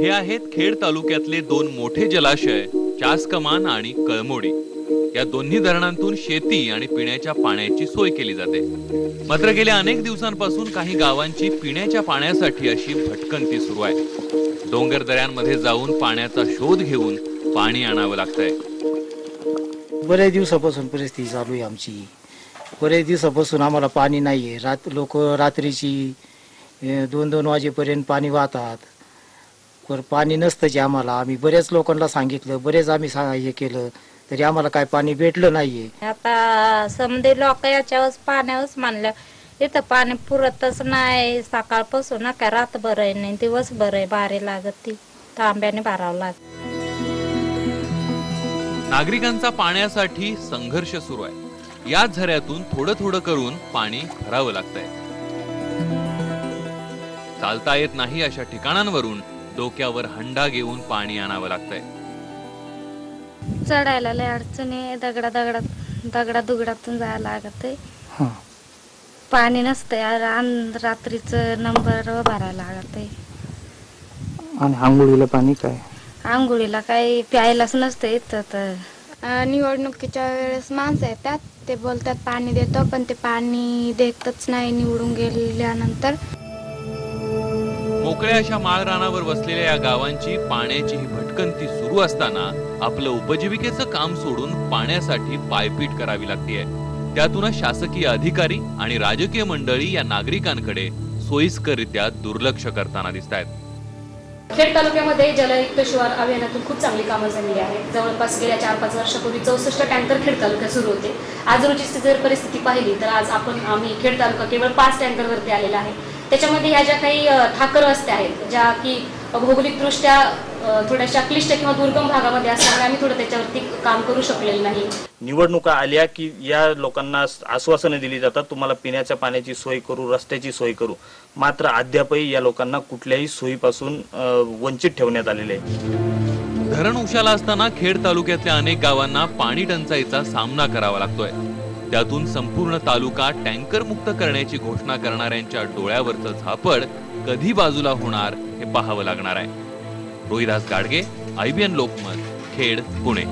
हे आहेत खेड तालुक्यातले दोन मोठे जलाशय चासकमान आणि कळमोडी. या दोन्ही धरणांतून शेती आणि पिण्याच्या पाण्याची सोय केली जाते. मात्र गेल्या अनेक दिवसांपासून काही गावांची पिण्याच्या पाण्यासाठी अशी भटकंती सुरू आहे. डोंगर दऱ्यांमध्ये जाऊन पाण्याचा शोध घेऊन पाणी आणावं लागतंय. बऱ्याच दिवसापासून परिस्थिती चालू आहे आमची. बऱ्याच दिवसापासून आम्हाला पाणी नाही आहे रात लोक रात्रीची दोन दोन वाजेपर्यंत पाणी वाहतात. पर पाणी नसतंच आहे आम्हाला. आम्ही बऱ्याच लोकांना सांगितलं बरेच आम्ही सा हे केलं तरी आम्हाला काय पाणी भेटलं नाही आहे आता समजे लोक याच्यावर पाण्यावरच मानलं इथं पाणी पुरतच नाही. सकाळपासून ना काय रातभर आहे नाही दिवसभर आहे बारे लागत ती. तांब्याने भरावं लागत. नागरिकांचा पाण्यासाठी संघर्ष सुरू आहे. याच झऱ्यातून थोडं थोडं करून पाणी भरावं लागतंय. चालता येत नाही अशा ठिकाणांवरून डोक्यावर हंडा घेऊन पाणी आणावं लागतंय. चढायला लय अडचण आहे. दगडा दगडात दगडा दुगडातून जायला लागत आहे हां. पाणी नसतंय. आणि रात्रीचं नंबर भरायला लागत आहे आणि आंघोळीला पाणी काय? आंघोळीला काही प्यायलाच नसतं इथं तर. अ, निवडणुकीच्या वेळेस माणसं येतात. ते बोलतात पाणी देतो. पण ते पाणी देतच नाही निवडून गेल्यानंतर. मोकळ्या अशा माळरानावर वसलेल्या या गावांची पाण्याची ही भटकंती सुरू असताना आपलं उपजीविकेचं काम सोडून पाण्यासाठी पायपीट करावी लागतीये. त्यातूनच शासकीय अधिकारी आणि राजकीय मंडळी या नागरिकांकडे सोयीस्कररित्या दुर्लक्ष करताना दिसत आहेत खेड तालुक्यामध्ये जलयुक्त शिवार अभियानातून खूप चांगली कामं झालेली आहेत. जवळपास गेल्या चार पाच वर्षापूर्वी चौसष्ट टँकर खेड तालुक्यात सुरू होते. आज रोजीची जर परिस्थिती पाहिली तर आज आपण आम्ही खेड तालुका केवळ पाच टँकरवरती आलेला आहे. त्याच्यामध्ये ह्या ज्या काही ठाकर वस्त्या आहेत ज्या की भौगोलिकदृष्ट्या थोड्याशा क्लिष्ट किंवा दुर्गम भागामध्ये असल्यामुळे आम्ही थोडं त्याच्यावरती काम करू शकलेलं नाही. निवडणुका आल्या की या लोकांना आश्वासनं दिली जातात तुम्हाला पिण्याच्या पाण्याची सोय करू रस्त्याची सोय करू. मात्र अद्यापही या लोकांना कुठल्याही सोयीपासून वंचित ठेवण्यात आलेले आहे. धरण उशाला असताना खेड तालुक्यातल्या अनेक गावांना पाणी टंचाईचा सामना करावा लागतोय. त्यातून संपूर्ण तालुका टँकर मुक्त करण्याची घोषणा करणाऱ्यांच्या डोळ्यावरचं झापड कधी बाजूला होणार हे पाहावं लागणार आहे. रोहिदास गाडगे आयबीएन लोकमत खेड पुणे.